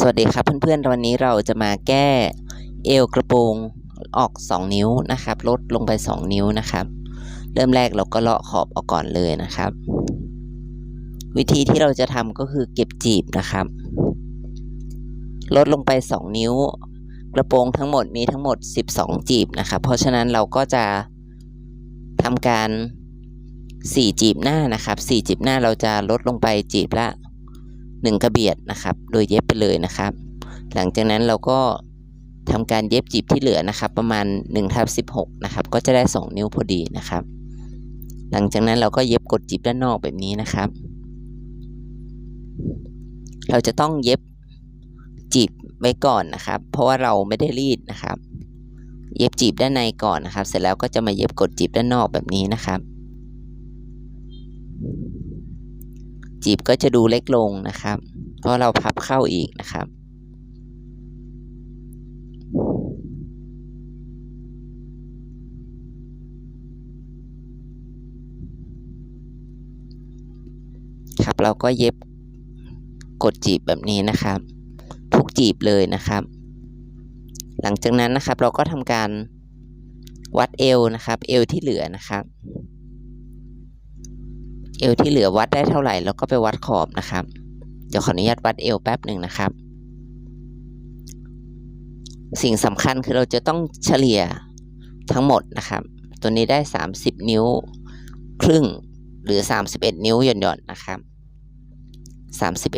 สวัสดีครับเพื่อนๆวันนี้เราจะมาแก้เอวกระโปรงออก 2 นิ้วนะครับลดลงไป 2 นิ้วนะครับ เริ่มแรกเราก็เลาะขอบออกก่อนเลยนะครับ วิธีที่เราจะทำก็คือเก็บจีบนะครับ ลดลงไป 2 นิ้ว กระโปรงทั้งหมดมีทั้งหมด 12 จีบนะครับ เพราะฉะนั้นเราก็จะทำการ 4 จีบหน้านะครับ 4 จีบหน้าเราจะลดลงไปจีบละ 1 กระเบียดนะครับ โดยเย็บไปเลยนะครับ หลังจากนั้นเราก็ทำการเย็บจีบที่เหลือนะครับ ประมาณ1ทับ16นะครับ ก็จะได้ 2 นิ้วพอดีนะครับ หลังจากนั้นเราก็เย็บกดจีบด้านนอกแบบนี้นะครับ เราจะต้องเย็บจีบไว้ก่อนนะครับ เพราะว่าเราไม่ได้รีดนะครับ เย็บจีบด้านในก่อนนะครับ เสร็จแล้วก็จะมาเย็บกดจีบด้านนอกแบบนี้นะครับ จีบก็จะดูเล็กลงนะครับ เพราะเราพับเข้าอีกนะครับ ครับเราก็เย็บกดจีบแบบนี้นะครับ ทุกจีบเลยนะครับ หลังจากนั้นนะครับเราก็ทำการวัดเอวนะครับ เอวที่เหลือนะครับ เอวที่เหลือวัดได้เท่าไหร่เราก็ไปวัดขอบนะครับ เดี๋ยวขออนุญาตวัดเอวแป๊บหนึ่งนะครับ สิ่งสำคัญคือเราจะต้องเฉลี่ยทั้งหมดนะครับ ตัวนี้ได้ 30 นิ้วครึ่งหรือ 31 นิ้วหย่อนๆนะครับ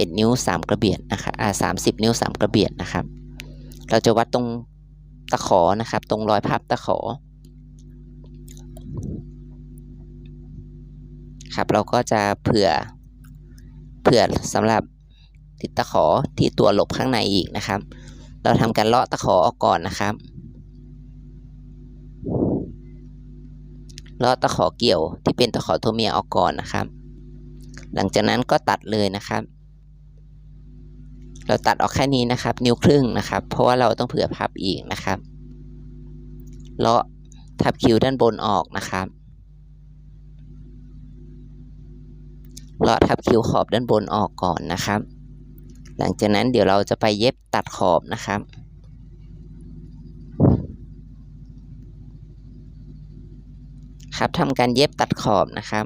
31 นิ้ว 3 กระเบียดนะครับอ่า30 นิ้ว 3 กระเบียดนะครับ เราจะวัดตรงตะขอนะครับ ตรงรอยพับตะขอ ครับ เราก็จะเผื่อเผื่อสำหรับติดตะขอที่ตัวหลบข้างในอีกนะครับ เราทำการเลาะตะขอออกก่อนนะครับเลาะตะขอเกี่ยวที่เป็นตะขอตัวเมียออกก่อนนะครับ หลังจากนั้นก็ตัดเลยนะครับ เราตัดออกแค่นี้นะครับ นิ้วครึ่งนะครับ เพราะว่าเราต้องเผื่อพับอีกนะครับเลาะทับคิ้วด้านบนออกนะครับ เลาะทับคิ้วขอบด้านบนออกก่อนนะครับ หลังจากนั้นเดี๋ยวเราจะไปเย็บตัดขอบนะครับครับทำการเย็บตัดขอบนะครับ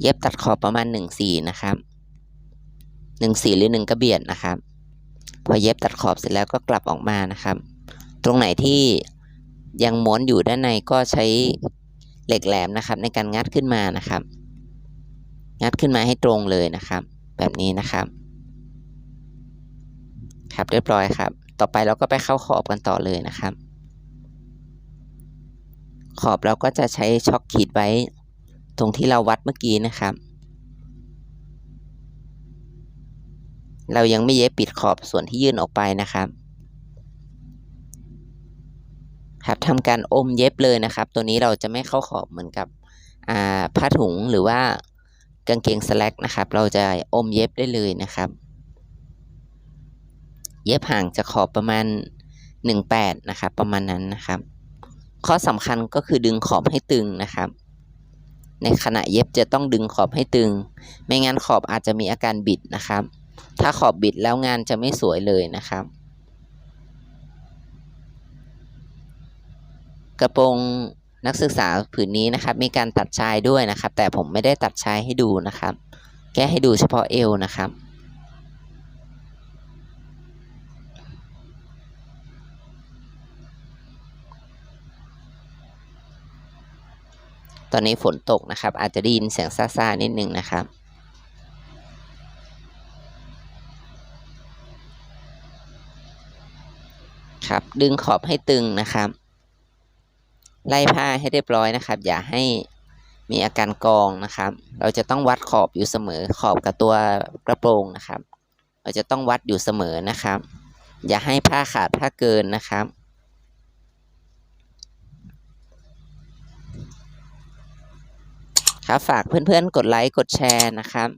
เย็บตัดขอบประมาณหนึ่งสี่นะครับหนึ่งสี่หรือหนึ่งกระเบียดนะครับ พอเย็บตัดขอบเสร็จแล้วก็กลับออกมานะครับ ตรงไหนที่ ยังม้วนอยู่ด้านในก็ใช้เหล็กแหลมนะครับ ในการงัดขึ้นมานะครับ งัดขึ้นมาให้ตรงเลยนะครับ แบบนี้นะครับ ครับเรียบร้อยครับ ต่อไปเราก็ไปเข้าขอบกันต่อเลยนะครับ ขอบเราก็จะใช้ช็อคขีดไว้ตรงที่เราวัดเมื่อกี้นะครับ เรายังไม่เย็บปิดขอบส่วนที่ยื่นออกไปนะครับ ครับทำการอมเย็บเลยนะครับ ตัวนี้เราจะไม่เข้าขอบเหมือนกับผ้าถุงหรือว่ากางเกงสแลกนะครับ เราจะอมเย็บได้เลยนะครับ เย็บห่างจากขอบประมาณ 18 นะครับ ประมาณนั้นนะครับ ข้อสำคัญก็คือดึงขอบให้ตึงนะครับ ในขณะเย็บจะต้องดึงขอบให้ตึง ไม่งั้นขอบอาจจะมีอาการบิดนะครับ ถ้าขอบบิดแล้วงานจะไม่สวยเลยนะครับ กระโปรงนักศึกษาผืนนี้นะครับ มีการตัดชายด้วยนะครับ แต่ผมไม่ได้ตัดชายให้ดูนะครับ แค่ให้ดูเฉพาะเอวนะครับ ตอนนี้ฝนตกนะครับ อาจจะได้ยินเสียงซ่าๆนิดนึงนะครับครับ ดึงขอบให้ตึงนะครับ ไล่ผ้าให้เรียบร้อยนะครับ อย่าให้มีอาการกองนะครับ เราจะต้องวัดขอบอยู่เสมอขอบกับตัวกระโปรงนะครับ เราจะต้องวัดอยู่เสมอนะครับ อย่าให้ผ้าขาดผ้าเกินนะครับครับฝากเพื่อนๆ กดไลค์กดแชร์นะครับ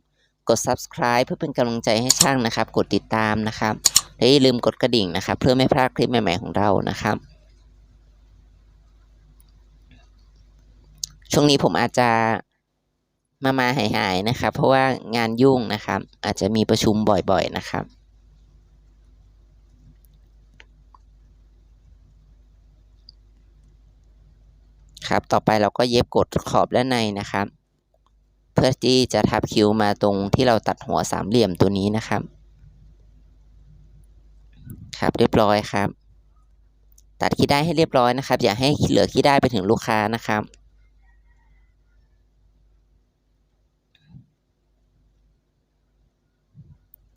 กด subscribe เพื่อเป็นกำลังใจให้ช่างนะครับ กดติดตามนะครับและอย่าลืมกดกระดิ่งนะครับ เพื่อไม่พลาดคลิปใหม่ๆของเรานะครับ ช่วงนี้ผมอาจจะมามาหายหายนะครับ เพราะว่างานยุ่งนะครับ อาจจะมีประชุมบ่อยๆนะครับครับ ต่อไปเราก็เย็บกดขอบด้านในนะครับ เพื่อที่จะทับคิ้วมาตรงที่เราตัดหัวสามเหลี่ยมตัวนี้นะครับ ครับเรียบร้อยครับ ตัดขี้ได้ให้เรียบร้อยนะครับ อย่าให้เหลือขี้ได้ไปถึงลูกค้านะครับ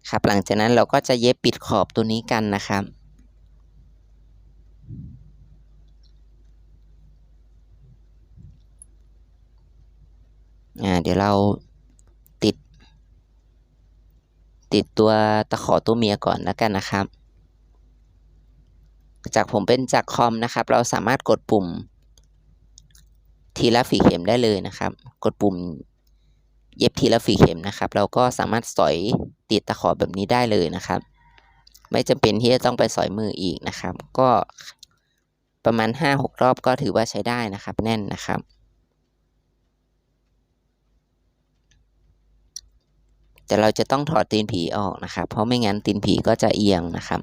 ครับ หลังจากนั้นเราก็จะเย็บปิดขอบตัวนี้กันนะครับ อ่า เดี๋ยวเราติด ติดตัวตะขอตัวเมียก่อนแล้วกันนะครับ จากผมเป็นจากคอมนะครับ เราสามารถกดปุ่ม ทีละฝีเข็มได้เลยนะครับ กดปุ่มเย็บทีละฝีเข็มนะครับ เราก็สามารถสอย ติดตะขอแบบนี้ได้เลยนะครับ ไม่จำเป็นที่จะต้องไปสอยมืออีกนะครับ ก็ประมาณ 5-6 รอบก็ถือว่าใช้ได้นะครับ แน่นนะครับแต่เราจะต้องถอดตีนผีออกนะครับ เพราะไม่งั้นตีนผีก็จะเอียงนะครับ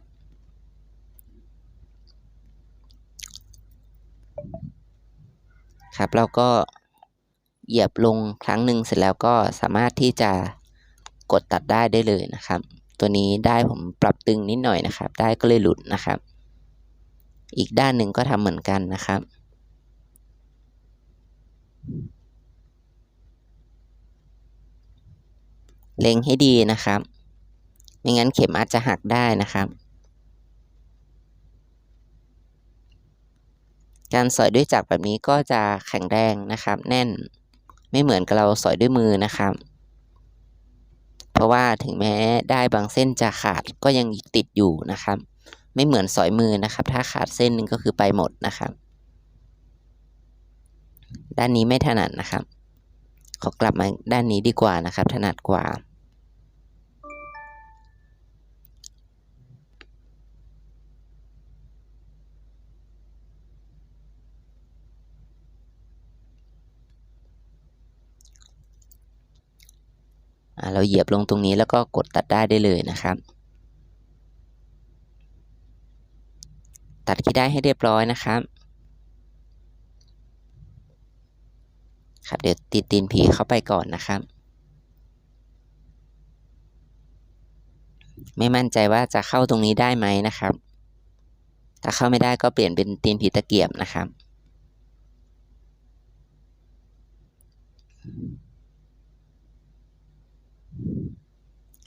ครับเราก็เหยียบลงครั้งหนึ่งเสร็จแล้วก็สามารถที่จะ กดตัดได้ได้เลยนะครับ ตัวนี้ได้ผมปรับตึงนิดหน่อยนะครับ ได้ก็เลยหลุดนะครับ อีกด้านหนึ่งก็ทำเหมือนกันนะครับ เล็งให้ดีนะครับ ไม่งั้นเข็มอาจจะหักได้นะครับการสอยด้วยจักรแบบนี้ก็จะแข็งแรงนะครับ แน่นไม่เหมือนกับเราสอยด้วยมือนะครับ เพราะว่าถึงแม้ได้บางเส้นจะขาดก็ยังติดอยู่นะครับ ไม่เหมือนสอยมือนะครับ ถ้าขาดเส้นหนึงก็คือไปหมดนะครับ ด้านนี้ไม่ถนัดนะครับ ขอกลับมาด้านนี้ดีกว่านะครับ ถนัดกว่า เราเหยียบลงตรงนี้แล้วก็กดตัดได้ได้เลยนะครับ ตัดขี้ได้ให้เรียบร้อยนะครับ ครับเดี๋ยวติดตีนผีเข้าไปก่อนนะครับ ไม่มั่นใจว่าจะเข้าตรงนี้ได้ไหมนะครับ ถ้าเข้าไม่ได้ก็เปลี่ยนเป็นตีนผีตะเกียบนะครับ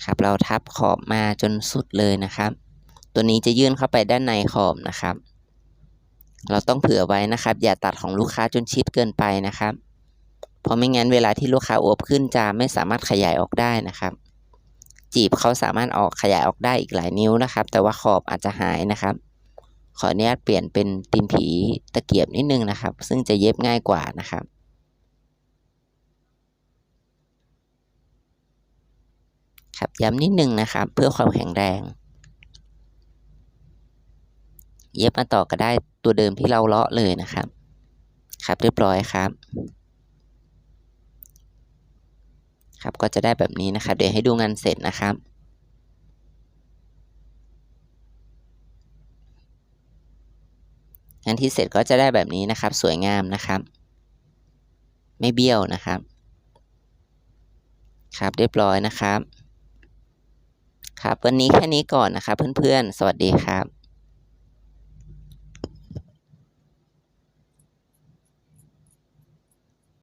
ครับ เราทับขอบมาจนสุดเลยนะครับ ตัวนี้จะยื่นเข้าไปด้านในขอบนะครับ เราต้องเผื่อไว้นะครับ อย่าตัดของลูกค้าจนชิดเกินไปนะครับ เพราะไม่งั้นเวลาที่ลูกค้าอวบขึ้นจะไม่สามารถขยายออกได้นะครับ จีบเขาสามารถออกขยายออกได้อีกหลายนิ้วนะครับ แต่ว่าขอบอาจจะหายนะครับ ขออนุญาตเปลี่ยนเป็นตีนผีตะเกียบนิดนึงนะครับ ซึ่งจะเย็บง่ายกว่านะครับ ครับย้ำนิดนึงนะครับ เพื่อความแข็งแรง เย็บมาต่อก็ได้ตัวเดิมที่เราเลาะเลยนะครับ ครับเรียบร้อยครับ ครับก็จะได้แบบนี้นะครับ เดี๋ยวให้ดูงานเสร็จนะครับงานที่เสร็จก็จะได้แบบนี้นะครับ สวยงามนะครับ ไม่เบี้ยวนะครับ ครับเรียบร้อยนะครับ ครับ วันนี้แค่นี้ก่อนนะครับเพื่อนๆ สวัสดีครับ